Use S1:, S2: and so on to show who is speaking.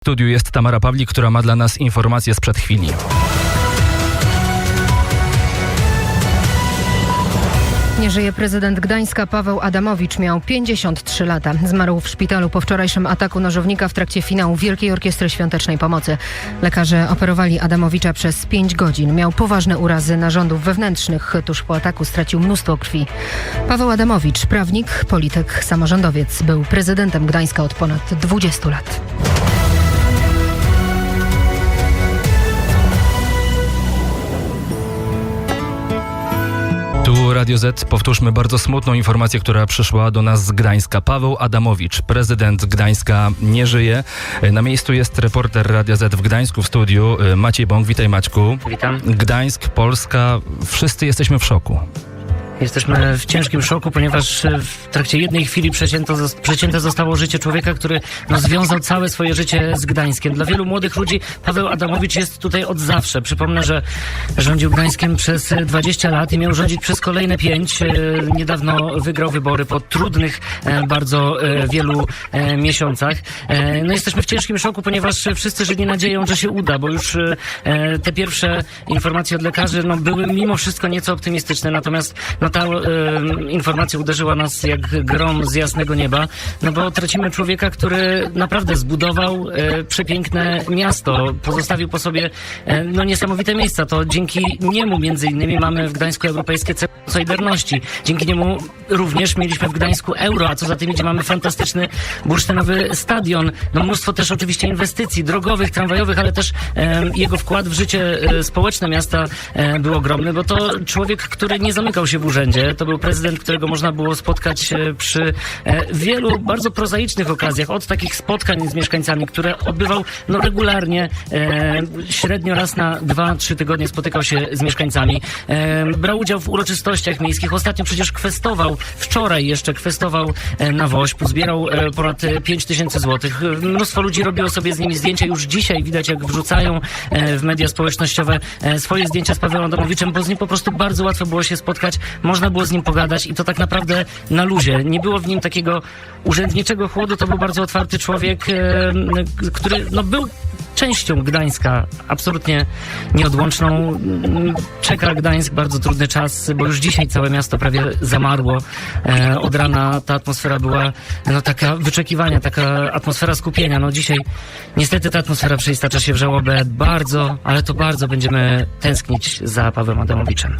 S1: W studiu jest Tamara Pawlik, która ma dla nas informacje sprzed chwili.
S2: Nie żyje prezydent Gdańska Paweł Adamowicz. Miał 53 lata. Zmarł w szpitalu po wczorajszym ataku nożownika w trakcie finału Wielkiej Orkiestry Świątecznej Pomocy. Lekarze operowali Adamowicza przez 5 godzin. Miał poważne urazy narządów wewnętrznych. Tuż po ataku stracił mnóstwo krwi. Paweł Adamowicz, prawnik, polityk, samorządowiec, był prezydentem Gdańska od ponad 20 lat.
S1: Radio Z. Powtórzmy bardzo smutną informację, która przyszła do nas z Gdańska. Paweł Adamowicz, prezydent Gdańska, nie żyje. Na miejscu jest reporter Radia Z w Gdańsku w studiu. Maciej Bąk, witaj Maćku.
S3: Witam.
S1: Gdańsk, Polska, wszyscy jesteśmy w szoku.
S3: Jesteśmy w ciężkim szoku, ponieważ e, w trakcie jednej chwili przecięto, przecięte zostało życie człowieka, który no, związał całe swoje życie z Gdańskiem. Dla wielu młodych ludzi Paweł Adamowicz jest tutaj od zawsze. Przypomnę, że rządził Gdańskiem przez e, 20 lat i miał rządzić przez kolejne 5. Niedawno wygrał wybory po trudnych e, bardzo e, wielu e, miesiącach. E, No jesteśmy w ciężkim szoku, ponieważ wszyscy żyli nadzieją, że się uda, bo już e, e, te pierwsze informacje od lekarzy no, były mimo wszystko nieco optymistyczne, natomiast no, ta e, informacja uderzyła nas jak grom z jasnego nieba, no bo tracimy człowieka, który naprawdę zbudował e, przepiękne miasto, pozostawił po sobie e, no, niesamowite miejsca. To dzięki niemu między innymi mamy w Gdańsku Europejskie Centrum Solidarności. Dzięki niemu również mieliśmy w Gdańsku euro, a co za tym idzie mamy fantastyczny bursztynowy stadion. No mnóstwo też oczywiście inwestycji drogowych, tramwajowych, ale też jego wkład w życie społeczne miasta był ogromny, bo to człowiek, który nie zamykał się w urzędzie. To był prezydent, którego można było spotkać e, przy e, wielu bardzo prozaicznych okazjach. Od takich spotkań z mieszkańcami, które odbywał no, regularnie, e, średnio raz na dwa, trzy tygodnie spotykał się z mieszkańcami. Brał udział w uroczystościach miejskich. Ostatnio przecież kwestował, wczoraj jeszcze kwestował na Wośpu, zbierał ponad 5 tysięcy złotych. Mnóstwo ludzi robiło sobie z nimi zdjęcia. Już dzisiaj widać, jak wrzucają w media społecznościowe swoje zdjęcia z Pawłem Adamowiczem, bo z nim po prostu bardzo łatwo było się spotkać. Można było z nim pogadać i to tak naprawdę na luzie. Nie było w nim takiego urzędniczego chłodu. To był bardzo otwarty człowiek, który no, był częścią Gdańska, absolutnie nieodłączną. Czeka Gdańsk bardzo trudny czas, bo już dzisiaj całe miasto prawie zamarło. E, od rana ta atmosfera była no, taka wyczekiwania, taka atmosfera skupienia. No dzisiaj niestety ta atmosfera przeistacza się w żałobę. Bardzo, ale to bardzo będziemy tęsknić za Pawłem Adamowiczem.